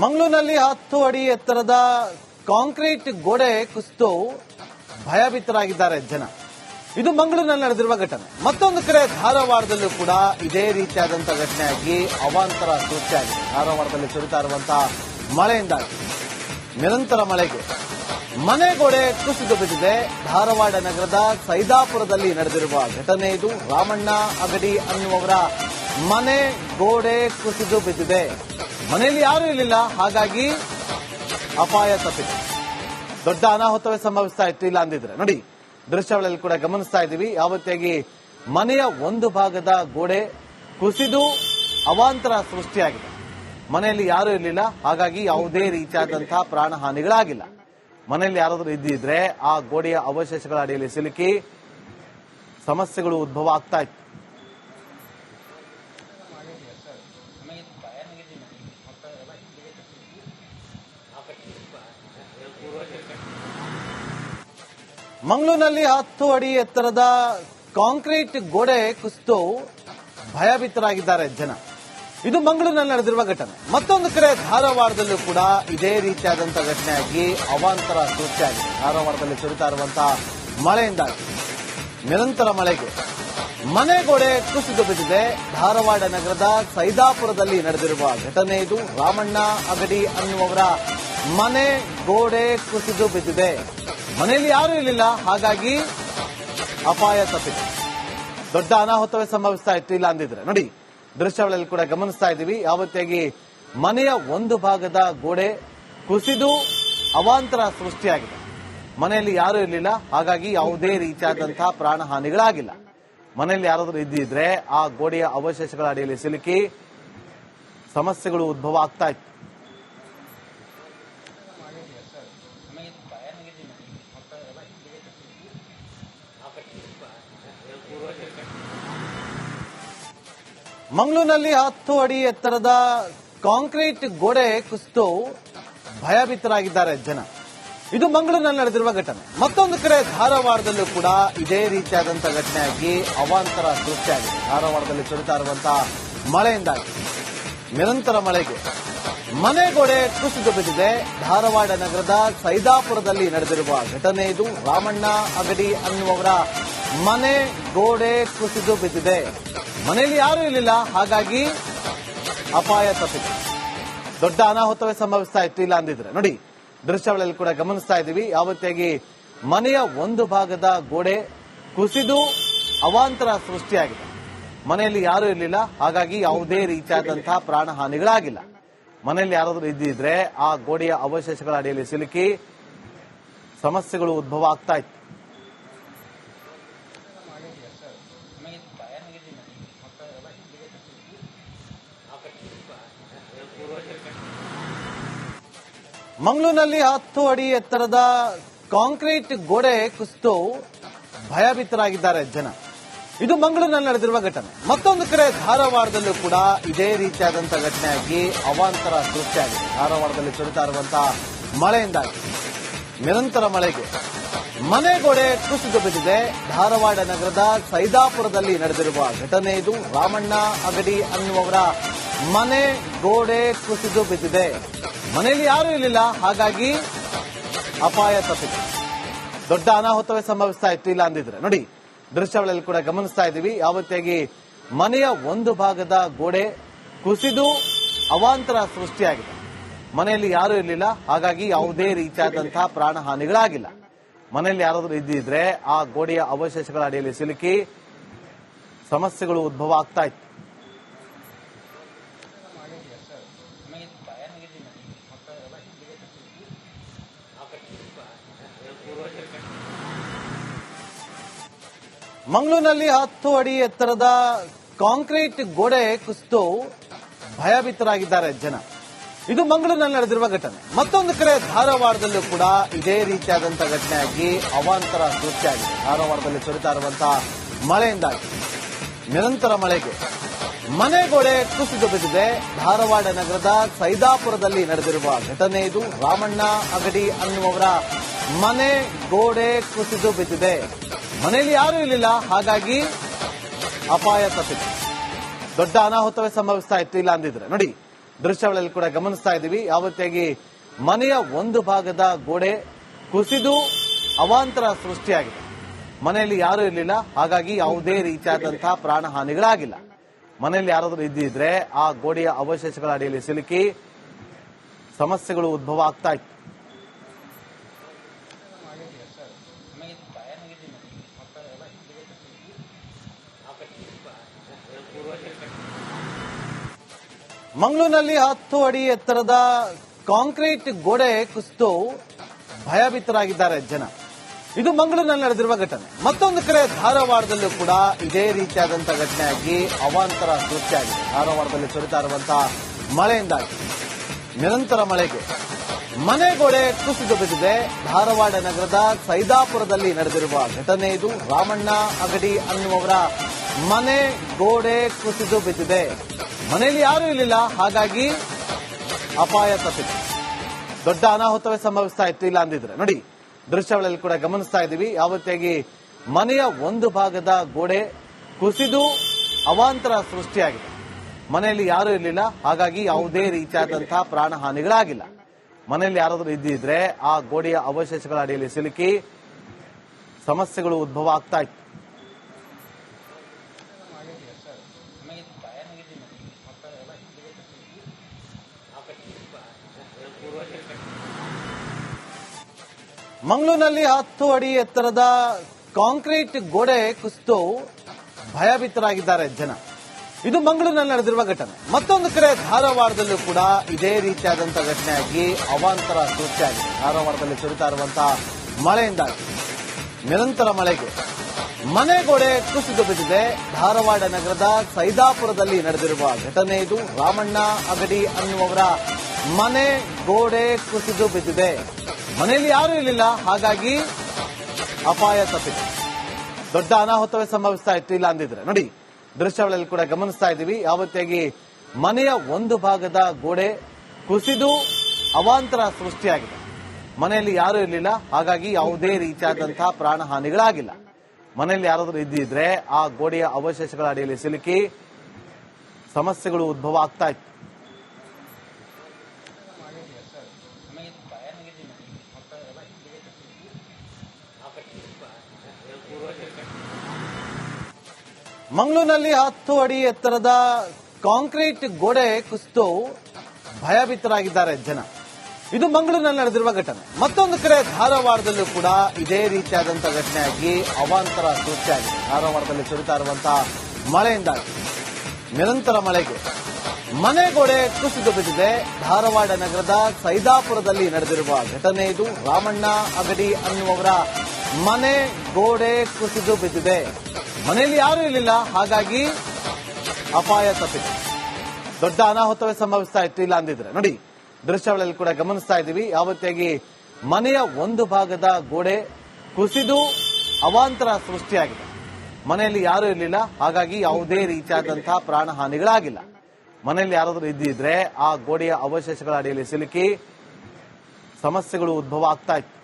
ಮಂಗಳೂರಿನಲ್ಲಿ ಹತ್ತು ಅಡಿ ಎತ್ತರದ ಕಾಂಕ್ರೀಟ್ ಗೋಡೆ ಕುಸಿತು ಭಯಭೀತರಾಗಿದ್ದಾರೆ ಜನ. ಇದು ಮಂಗಳೂರಿನಲ್ಲಿ ನಡೆದಿರುವ ಘಟನೆ. ಮತ್ತೊಂದು ಕಡೆ ಧಾರವಾಡದಲ್ಲೂ ಕೂಡ ಇದೇ ರೀತಿಯಾದಂತಹ ಘಟನೆಯಾಗಿ ಅವಾಂತರ ಸೃಷ್ಟಿಯಾಗಿದೆ ಧಾರವಾಡದಲ್ಲಿ ಸುರಿತಾ ಇರುವಂತಹ ಮಳೆಯಿಂದಾಗಿ, ನಿರಂತರ ಮಳೆಗೆ. ಮನೆ ಗೋಡೆ ಕುಸಿದು ಬಿದ್ದಿದೆ. ಧಾರವಾಡ ನಗರದ ಸೈದಾಪುರದಲ್ಲಿ ನಡೆದಿರುವ ಘಟನೆ ಇದು. ರಾಮಣ್ಣ ಅಗಡಿ ಅನ್ನುವವರ ಮನೆ ಗೋಡೆ ಕುಸಿದು ಬಿದ್ದಿದೆ. ಮನೆಯಲ್ಲಿ ಯಾರೂ ಇರಲಿಲ್ಲ. ಹಾಗಾಗಿ ಅಪಾಯ ತಪ್ಪಿತು ದೊಡ್ಡ ಅನಾಹುತವೇ ಸಂಭವಿಸ್ತಾ ಇತ್ತು ಇಲ್ಲ ಅಂದಿದ್ರೆ. ನೋಡಿ ದೃಶ್ಯಗಳಲ್ಲಿ ಕೂಡ ಗಮನಿಸ್ತಾ ಇದ್ದೀವಿ. ಯಾವತ್ತಾಗಿ ಮನೆಯ ಒಂದು ಭಾಗದ ಗೋಡೆ ಕುಸಿದು ಅವಾಂತರ ಸೃಷ್ಟಿಯಾಗಿದೆ. ಮನೆಯಲ್ಲಿ ಯಾರೂ ಇರಲಿಲ್ಲ. ಹಾಗಾಗಿ ಯಾವುದೇ ರೀತಿಯಾದಂತಹ ಪ್ರಾಣ ಹಾನಿಗಳಾಗಿಲ್ಲ ಮನೆಯಲ್ಲಿ ಯಾರಾದರೂ ಇದ್ದಿದ್ರೆ ಆ ಗೋಡೆಯ ಅವಶೇಷಗಳ ಅಡಿಯಲ್ಲಿ ಸಿಲುಕಿ ಸಮಸ್ಯೆಗಳು ಉದ್ಭವ ಆಗ್ತಾ ಇತ್ತು. ಮಂಗಳೂರಿನಲ್ಲಿ ಹತ್ತು ಅಡಿ ಎತ್ತರದ ಕಾಂಕ್ರೀಟ್ ಗೋಡೆ ಕುಸಿತು ಭಯಭೀತರಾಗಿದ್ದಾರೆ ಜನ. ಇದು ಮಂಗಳೂರಿನಲ್ಲಿ ನಡೆದಿರುವ ಘಟನೆ. ಮತ್ತೊಂದು ಕಡೆ ಧಾರವಾಡದಲ್ಲೂ ಕೂಡ ಇದೇ ರೀತಿಯಾದಂತಹ ಘಟನೆಯಾಗಿ ಅವಾಂತರ ಸೃಷ್ಟಿಯಾಗಿದೆ ಧಾರವಾಡದಲ್ಲಿ ಸುರಿತಾ ಇರುವಂತಹ ಮಳೆಯಿಂದಾಗಿ. ನಿರಂತರ ಮಳೆಗೆ. ಮನೆ ಗೋಡೆ ಕುಸಿದು ಬಿದ್ದಿದೆ. ಧಾರವಾಡ ನಗರದ ಸೈದಾಪುರದಲ್ಲಿ ನಡೆದಿರುವ ಘಟನೆ ಇದು. ರಾಮಣ್ಣ ಅಗಡಿ ಅನ್ನುವವರ ಮನೆ ಗೋಡೆ ಕುಸಿದು ಬಿದ್ದಿದೆ. ಮನೆಯಲ್ಲಿ ಯಾರೂ ಇರಲಿಲ್ಲ ಹಾಗಾಗಿ ಅಪಾಯ ತಪ್ಪಿತು ದೊಡ್ಡ ಅನಾಹುತವೇ ಸಂಭವಿಸ್ತಾ ಇತ್ತು ಇಲ್ಲ ಅಂದಿದ್ರೆ. ನೋಡಿ, ದೃಶ್ಯಗಳಲ್ಲಿ ಕೂಡ ಗಮನಿಸ್ತಾ ಇದ್ದೀವಿ. ಯಾವತ್ತಾಗಿ ಮನೆಯ ಒಂದು ಭಾಗದ ಗೋಡೆ ಕುಸಿದು ಅವಾಂತರ ಸೃಷ್ಟಿಯಾಗಿದೆ. ಮನೆಯಲ್ಲಿ ಯಾರೂ ಇರಲಿಲ್ಲ. ಹಾಗಾಗಿ ಯಾವುದೇ ರೀತಿಯಾದಂತಹ ಪ್ರಾಣ ಹಾನಿಗಳಾಗಿಲ್ಲ ಮನೆಯಲ್ಲಿ ಯಾರಾದರೂ ಇದ್ದಿದ್ರೆ ಆ ಗೋಡೆಯ ಅವಶೇಷಗಳ ಅಡಿಯಲ್ಲಿ ಸಿಲುಕಿ ಸಮಸ್ಯೆಗಳು ಉದ್ಭವ ಆಗ್ತಾ ಇತ್ತು. ಮಂಗಳೂರಿನಲ್ಲಿ ಹತ್ತು ಅಡಿ ಎತ್ತರದ ಕಾಂಕ್ರೀಟ್ ಗೋಡೆ ಕುಸಿತು ಭಯಭೀತರಾಗಿದ್ದಾರೆ ಜನ. ಇದು ಮಂಗಳೂರಿನಲ್ಲಿ ನಡೆದಿರುವ ಘಟನೆ. ಮತ್ತೊಂದು ಕಡೆ ಧಾರವಾಡದಲ್ಲೂ ಕೂಡ ಇದೇ ರೀತಿಯಾದಂತಹ ಘಟನೆಯಾಗಿ ಅವಾಂತರ ಸೃಷ್ಟಿಯಾಗಿದೆ ಧಾರವಾಡದಲ್ಲಿ ಸುರಿತಾ ಇರುವಂತಹ ಮಳೆಯಿಂದಾಗಿ, ನಿರಂತರ ಮಳೆಗೆ. ಮನೆ ಗೋಡೆ ಕುಸಿದು ಬಿದ್ದಿದೆ. ಧಾರವಾಡ ನಗರದ ಸೈದಾಪುರದಲ್ಲಿ ನಡೆದಿರುವ ಘಟನೆ ಇದು. ರಾಮಣ್ಣ ಅಗಡಿ ಅನ್ನುವವರ ಮನೆ ಗೋಡೆ ಕುಸಿದು ಬಿದ್ದಿದೆ. ಮನೆಯಲ್ಲಿ ಯಾರೂ ಇರಲಿಲ್ಲ. ಹಾಗಾಗಿ ಅಪಾಯ ತಪ್ಪಿತು ದೊಡ್ಡ ಅನಾಹುತವೇ ಸಂಭವಿಸ್ತಾ ಇತ್ತು. ಇಲ್ಲ ಅಂದಿದ್ರೆ. ನೋಡಿ, ದೃಶ್ಯಗಳಲ್ಲಿ ಕೂಡ ಗಮನಿಸ್ತಾ ಇದ್ದೀವಿ. ಯಾವತ್ತಾಗಿ ಮನೆಯ ಒಂದು ಭಾಗದ ಗೋಡೆ ಕುಸಿದು ಅವಾಂತರ ಸೃಷ್ಟಿಯಾಗಿದೆ. ಮನೆಯಲ್ಲಿ ಯಾರೂ ಇರಲಿಲ್ಲ. ಹಾಗಾಗಿ ಯಾವುದೇ ರೀತಿಯಾದಂತಹ ಪ್ರಾಣ ಹಾನಿಗಳಾಗಿಲ್ಲ ಮನೆಯಲ್ಲಿ ಯಾರಾದರೂ ಇದ್ದಿದ್ರೆ ಆ ಗೋಡೆಯ ಅವಶೇಷಗಳ ಅಡಿಯಲ್ಲಿ ಸಿಲುಕಿ ಸಮಸ್ಯೆಗಳು ಉದ್ಭವ ಆಗ್ತಾ ಇತ್ತು. ಮಂಗಳೂರಿನಲ್ಲಿ ಹತ್ತು ಅಡಿ ಎತ್ತರದ ಕಾಂಕ್ರೀಟ್ ಗೋಡೆ ಕುಸಿತು ಭಯಭೀತರಾಗಿದ್ದಾರೆ ಜನ. ಇದು ಮಂಗಳೂರಿನಲ್ಲಿ ನಡೆದಿರುವ ಘಟನೆ. ಮತ್ತೊಂದು ಕಡೆ ಧಾರವಾಡದಲ್ಲೂ ಕೂಡ ಇದೇ ರೀತಿಯಾದಂತಹ ಘಟನೆಯಾಗಿ ಅವಾಂತರ ಸೃಷ್ಟಿಯಾಗಿದೆ ಧಾರವಾಡದಲ್ಲಿ ಸುರಿತಾ ಇರುವಂತಹ ಮಳೆಯಿಂದಾಗಿ. ನಿರಂತರ ಮಳೆಗೆ. ಮನೆ ಗೋಡೆ ಕುಸಿದು ಬಿದ್ದಿದೆ. ಧಾರವಾಡ ನಗರದ ಸೈದಾಪುರದಲ್ಲಿ ನಡೆದಿರುವ ಘಟನೆ ಇದು. ರಾಮಣ್ಣ ಅಗಡಿ ಅನ್ನುವವರ ಮನೆ ಗೋಡೆ ಕುಸಿದು ಬಿದ್ದಿದೆ. ಮನೆಯಲ್ಲಿ ಯಾರೂ ಇರಲಿಲ್ಲ. ಹಾಗಾಗಿ ಅಪಾಯ ತಪ್ಪಿತು. ದೊಡ್ಡ ಅನಾಹುತವೇ ಸಂಭವಿಸ್ತಾ ಇತ್ತು ಇಲ್ಲ ಅಂದಿದ್ರೆ. ನೋಡಿ ದೃಶ್ಯಗಳಲ್ಲಿ ಕೂಡ ಗಮನಿಸ್ತಾ ಇದ್ದೀವಿ. ಯಾವತ್ತಾಗಿ ಮನೆಯ ಒಂದು ಭಾಗದ ಗೋಡೆ ಕುಸಿದು ಅವಾಂತರ ಸೃಷ್ಟಿಯಾಗಿದೆ. ಮನೆಯಲ್ಲಿ ಯಾರೂ ಇರಲಿಲ್ಲ. ಹಾಗಾಗಿ ಯಾವುದೇ ರೀತಿಯಾದಂತಹ ಪ್ರಾಣ ಹಾನಿಗಳಾಗಿಲ್ಲ ಮನೆಯಲ್ಲಿ ಯಾರಾದರೂ ಇದ್ದಿದ್ರೆ ಆ ಗೋಡೆಯ ಅವಶೇಷಗಳ ಅಡಿಯಲ್ಲಿ ಸಿಲುಕಿ ಸಮಸ್ಯೆಗಳು ಉದ್ಭವ ಆಗ್ತಾ ಇತ್ತು. ಮಂಗಳೂರಿನಲ್ಲಿ ಹತ್ತು ಅಡಿ ಎತ್ತರದ ಕಾಂಕ್ರೀಟ್ ಗೋಡೆ ಕುಸಿದು ಭಯಭೀತರಾಗಿದ್ದಾರೆ ಜನ. ಇದು ಮಂಗಳೂರಿನಲ್ಲಿ ನಡೆದಿರುವ ಘಟನೆ. ಮತ್ತೊಂದು ಕಡೆ ಧಾರವಾಡದಲ್ಲೂ ಕೂಡ ಇದೇ ರೀತಿಯಾದಂತಹ ಘಟನೆಯಾಗಿ ಅವಾಂತರ ಸೃಷ್ಟಿಯಾಗಿದೆ ಧಾರವಾಡದಲ್ಲಿ ಸುರಿತಾ ಇರುವಂತಹ ಮಳೆಯಿಂದಾಗಿ. ನಿರಂತರ ಮಳೆಗೆ. ಮನೆ ಗೋಡೆ ಕುಸಿದು ಬಿದ್ದಿದೆ. ಧಾರವಾಡ ನಗರದ ಸೈದಾಪುರದಲ್ಲಿ ನಡೆದಿರುವ ಘಟನೆ ಇದು. ರಾಮಣ್ಣ ಅಗಡಿ ಅನ್ನುವವರ ಮನೆ ಗೋಡೆ ಕುಸಿದು ಬಿದ್ದಿದೆ. ಮನೆಯಲ್ಲಿ ಯಾರೂ ಇರಲಿಲ್ಲ. ಹಾಗಾಗಿ ಅಪಾಯ ತಪ್ಪಿತ್ತು ದೊಡ್ಡ ಅನಾಹುತವೇ ಸಂಭವಿಸ್ತಾ ಇತ್ತು. ಇಲ್ಲ ಅಂದಿದ್ರೆ. ನೋಡಿ, ದೃಶ್ಯಗಳಲ್ಲಿ ಕೂಡ ಗಮನಿಸ್ತಾ ಇದ್ದೀವಿ. ಯಾವ ರೀತಿಯಾಗಿ ಮನೆಯ ಒಂದು ಭಾಗದ ಗೋಡೆ ಕುಸಿದು ಅವಾಂತರ ಸೃಷ್ಟಿಯಾಗಿದೆ. ಮನೆಯಲ್ಲಿ ಯಾರೂ ಇರಲಿಲ್ಲ. ಹಾಗಾಗಿ ಯಾವುದೇ ರೀತಿಯಾದಂತಹ ಪ್ರಾಣ ಹಾನಿಗಳಾಗಿಲ್ಲ ಮನೆಯಲ್ಲಿ ಯಾರಾದರೂ ಇದ್ದಿದ್ರೆ ಆ ಗೋಡೆಯ ಅವಶೇಷಗಳ ಅಡಿಯಲ್ಲಿ ಸಿಲುಕಿ ಸಮಸ್ಯೆಗಳು ಉದ್ಭವ ಆಗ್ತಾ ಇತ್ತು. ಮಂಗಳೂರಿನಲ್ಲಿ ಹತ್ತು ಅಡಿ ಎತ್ತರದ ಕಾಂಕ್ರೀಟ್ ಗೋಡೆ ಕುಸಿದು ಭಯಭೀತರಾಗಿದ್ದಾರೆ ಜನ. ಇದು ಮಂಗಳೂರಿನಲ್ಲಿ ನಡೆದಿರುವ ಘಟನೆ. ಮತ್ತೊಂದು ಕಡೆ ಧಾರವಾಡದಲ್ಲೂ ಕೂಡ ಇದೇ ರೀತಿಯಾದಂತಹ ಘಟನೆಯಾಗಿ ಅವಾಂತರ ಸೃಷ್ಟಿಯಾಗಿದೆ ಧಾರವಾಡದಲ್ಲಿ ಸುರಿತಾ ಇರುವಂತಹ ಮಳೆಯಿಂದಾಗಿ, ನಿರಂತರ ಮಳೆಗೆ. ಮನೆ ಗೋಡೆ ಕುಸಿದು ಬಿದ್ದಿದೆ. ಧಾರವಾಡ ನಗರದ ಸೈದಾಪುರದಲ್ಲಿ ನಡೆದಿರುವ ಘಟನೆ ಇದು. ರಾಮಣ್ಣ ಅಗಡಿ ಅನ್ನುವವರ ಮನೆ ಗೋಡೆ ಕುಸಿದು ಬಿದ್ದಿದೆ. ಮನೆಯಲ್ಲಿ ಯಾರೂ ಇರಲಿಲ್ಲ ಹಾಗಾಗಿ ಅಪಾಯ ತಪ್ಪಿತು ದೊಡ್ಡ ಅನಾಹುತವೇ ಸಂಭವಿಸ್ತಾ ಇತ್ತು ಇಲ್ಲ ಅಂದಿದ್ರೆ. ನೋಡಿ, ದೃಶ್ಯಗಳಲ್ಲಿ ಕೂಡ ಗಮನಿಸ್ತಾ ಇದ್ದೀವಿ. ಯಾವ ರೀತಿಯಾಗಿ ಮನೆಯ ಒಂದು ಭಾಗದ ಗೋಡೆ ಕುಸಿದು ಅವಾಂತರ ಸೃಷ್ಟಿಯಾಗಿದೆ. ಮನೆಯಲ್ಲಿ ಯಾರೂ ಇರಲಿಲ್ಲ. ಹಾಗಾಗಿ ಯಾವುದೇ ರೀತಿಯಾದಂತಹ ಪ್ರಾಣ ಹಾನಿಗಳಾಗಿಲ್ಲ ಮನೆಯಲ್ಲಿ ಯಾರಾದರೂ ಇದ್ದಿದ್ರೆ ಆ ಗೋಡೆಯ ಅವಶೇಷಗಳ ಅಡಿಯಲ್ಲಿ ಸಿಲುಕಿ ಸಮಸ್ಯೆಗಳು ಉದ್ಭವ ಆಗ್ತಾ ಇತ್ತು. ಮಂಗಳೂರಿನಲ್ಲಿ ಹತ್ತು ಅಡಿ ಎತ್ತರದ ಕಾಂಕ್ರೀಟ್ ಗೋಡೆ ಕುಸಿದು ಭಯಭೀತರಾಗಿದ್ದಾರೆ ಜನ. ಇದು ಮಂಗಳೂರಿನಲ್ಲಿ ನಡೆದಿರುವ ಘಟನೆ. ಮತ್ತೊಂದು ಕಡೆ ಧಾರವಾಡದಲ್ಲೂ ಕೂಡ ಇದೇ ರೀತಿಯಾದಂತಹ ಘಟನೆಯಾಗಿ ಅವಾಂತರ ಸೃಷ್ಟಿಯಾಗಿದೆ ಧಾರವಾಡದಲ್ಲಿ ಸುರಿತಾ ಇರುವಂತಹ ಮಳೆಯಿಂದಾಗಿ. ನಿರಂತರ ಮಳೆಗೆ. ಮನೆ ಗೋಡೆ ಕುಸಿದು ಬಿದ್ದಿದೆ. ಧಾರವಾಡ ನಗರದ ಸೈದಾಪುರದಲ್ಲಿ ನಡೆದಿರುವ ಘಟನೆ ಇದು. ರಾಮಣ್ಣ ಅಗಡಿ ಅನ್ನುವವರ ಮನೆ ಗೋಡೆ ಕುಸಿದು ಬಿದ್ದಿದೆ. ಮನೆಯಲ್ಲಿ ಯಾರೂ ಇರಲಿಲ್ಲ ಹಾಗಾಗಿ ಅಪಾಯ ತಪ್ಪಿತು ದೊಡ್ಡ ಅನಾಹುತವೇ ಸಂಭವಿಸ್ತಾ ಇತ್ತು ಇಲ್ಲ ಅಂದಿದ್ರೆ. ನೋಡಿ, ದೃಶ್ಯಗಳಲ್ಲಿ ಕೂಡ ಗಮನಿಸ್ತಾ ಇದ್ದೀವಿ. ಯಾವ ಮನೆಯ ಒಂದು ಭಾಗದ ಗೋಡೆ ಕುಸಿದು ಅವಾಂತರ ಸೃಷ್ಟಿಯಾಗಿದೆ. ಮನೆಯಲ್ಲಿ ಯಾರೂ ಇರಲಿಲ್ಲ. ಹಾಗಾಗಿ ಯಾವುದೇ ರೀತಿಯಾದಂತಹ ಪ್ರಾಣ ಹಾನಿಗಳಾಗಿಲ್ಲ ಮನೆಯಲ್ಲಿ ಯಾರಾದರೂ ಇದ್ದಿದ್ರೆ ಆ ಗೋಡೆಯ ಅವಶೇಷಗಳ ಅಡಿಯಲ್ಲಿ ಸಿಲುಕಿ ಸಮಸ್ಯೆಗಳು ಉದ್ಭವ ಆಗ್ತಾ ಇತ್ತು. ಮಂಗಳೂರಿನಲ್ಲಿ ಹತ್ತು ಅಡಿ ಎತ್ತರದ ಕಾಂಕ್ರೀಟ್ ಗೋಡೆ ಕುಸಿತು ಭಯಭೀತರಾಗಿದ್ದಾರೆ ಜನ. ಇದು ಮಂಗಳೂರಿನಲ್ಲಿ ನಡೆದಿರುವ ಘಟನೆ. ಮತ್ತೊಂದು ಕಡೆ ಧಾರವಾಡದಲ್ಲೂ ಕೂಡ ಇದೇ ರೀತಿಯಾದಂತಹ ಘಟನೆಯಾಗಿ ಅವಾಂತರ ಸೃಷ್ಟಿಯಾಗಿದೆ ಧಾರವಾಡದಲ್ಲಿ ಸುರಿತಾ ಇರುವಂತಹ ಮಳೆಯಿಂದಾಗಿ ನಿರಂತರ ಮಳೆಗೆ. ಮನೆ ಗೋಡೆ ಕುಸಿದು ಬಿದ್ದಿದೆ. ಧಾರವಾಡ ನಗರದ ಸೈದಾಪುರದಲ್ಲಿ ನಡೆದಿರುವ ಘಟನೆ ಇದು. ರಾಮಣ್ಣ ಅಗಡಿ ಅನ್ನುವವರ ಮನೆ ಗೋಡೆ ಕುಸಿದು ಬಿದ್ದಿದೆ. ಮನೆಯಲ್ಲಿ ಯಾರೂ ಇರಲಿಲ್ಲ ಹಾಗಾಗಿ ಅಪಾಯ ತಪ್ಪಿದೆ. ದೊಡ್ಡ ಅನಾಹುತವೇ ಸಂಭವಿಸ್ತಾ ಇತ್ತು ಇಲ್ಲ ಅಂದಿದ್ರೆ. ನೋಡಿ, ದೃಶ್ಯಗಳಲ್ಲಿ ಕೂಡ ಗಮನಿಸ್ತಾ ಇದ್ದೀವಿ. ಯಾವತ್ತಾಗಿ ಮನೆಯ ಒಂದು ಭಾಗದ ಗೋಡೆ ಕುಸಿದು ಅವಾಂತರ ಸೃಷ್ಟಿಯಾಗಿದೆ. ಮನೆಯಲ್ಲಿ ಯಾರೂ ಇರಲಿಲ್ಲ. ಹಾಗಾಗಿ ಯಾವುದೇ ರೀತಿಯಾದಂತಹ ಪ್ರಾಣ ಹಾನಿಗಳಾಗಿಲ್ಲ ಮನೆಯಲ್ಲಿ ಯಾರಾದರೂ ಇದ್ದಿದ್ರೆ ಆ ಗೋಡೆಯ ಅವಶೇಷಗಳ ಅಡಿಯಲ್ಲಿ ಸಿಲುಕಿ ಸಮಸ್ಯೆಗಳು ಉದ್ಭವ ಆಗ್ತಾ ಇತ್ತು.